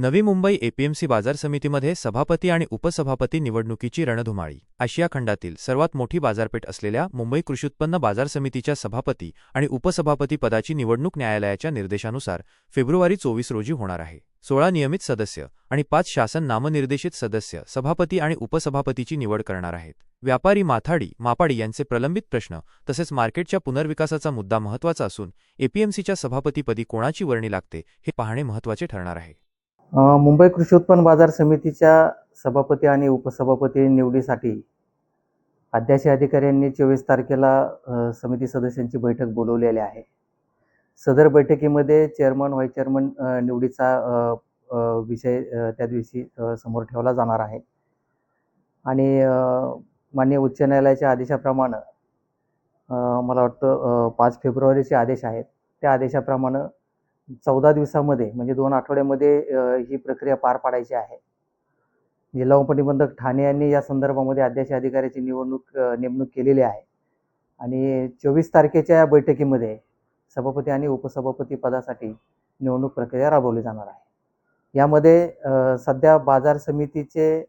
Navi Mumbai APMC बाजार समितीमध्ये सभापती आणि उपसभापती निवडणुकीची रणधुमाळी. आशिया खंडातील सर्वात मोठी बाजारपेठ असलेल्या मुंबई कृषी उत्पन्न बाजार समितीच्या सभापती आणि उपसभापती पदाची निवडणूक न्यायालयाच्या निर्देशानुसार फेब्रुवारी चोवीस रोजी होणार आहे. सोळा नियमित सदस्य आणि पाच शासन नामनिर्देशित सदस्य सभापती आणि उपसभापतीची निवड करणार आहेत. व्यापारी माथाडी मापाडी यांचे प्रलंबित प्रश्न तसेच मार्केटच्या पुनर्विकासाचा मुद्दा महत्त्वाचा असून एपीएमसीच्या सभापतीपदी कोणाची वर्णी लागते हे पाहणे महत्त्वाचे ठरणार आहे. मुंबई कृषी उत्पन्न बाजार समितीच्या सभापती आणि उपसभापती निवडीसाठी अध्याशी अधिकाऱ्यांनी चोवीस तारखेला समिती सदस्यांची बैठक बोलवलेली आहे. सदर बैठकीमध्ये चेअरमन व्हाईस चेअरमन निवडीचा विषय त्या दिवशी समोर ठेवला जाणार आहे. आणि मान्य माननीय उच्च न्यायालयाच्या आदेशाप्रमाणे मला वाटतं पाच फेब्रुवारीचे आदेश आहेत. त्या आदेशाप्रमाणे चौदा दिवसामध्ये म्हणजे दोन आठवड्यामध्ये ही प्रक्रिया पार पाडायची आहे. जिल्हा उपनिबंधक ठाणे यांनी या संदर्भामध्ये अध्यक्ष अधिकाऱ्याची निवडणूक नेमणूक केलेली आहे. आणि चोवीस तारखेच्या या बैठकीमध्ये सभापती आणि उपसभापती पदासाठी निवडणूक प्रक्रिया राबवली जाणार आहे. यामध्ये सध्या बाजार समितीचे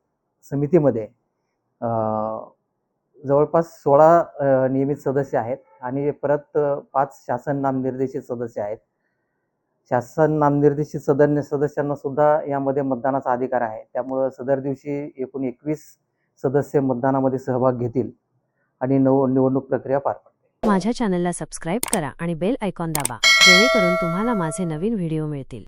समितीमध्ये जवळपास सोळा नियमित सदस्य आहेत आणि परत पाच शासन नामनिर्देशित सदस्य आहेत. शासन नामनिर्देशित सदन्य सदस्यांना सुद्धा यामध्ये मतदानाचा अधिकार आहे. त्यामुळं सदर दिवशी एकूण एकवीस सदस्य मतदानामध्ये सहभाग घेतील आणि नव निवडणूक प्रक्रिया पार पडते माझ्या चॅनलला सबस्क्राईब करा आणि बेल आयकॉन दाबा जेणेकरून तुम्हाला माझे नवीन व्हिडिओ मिळतील.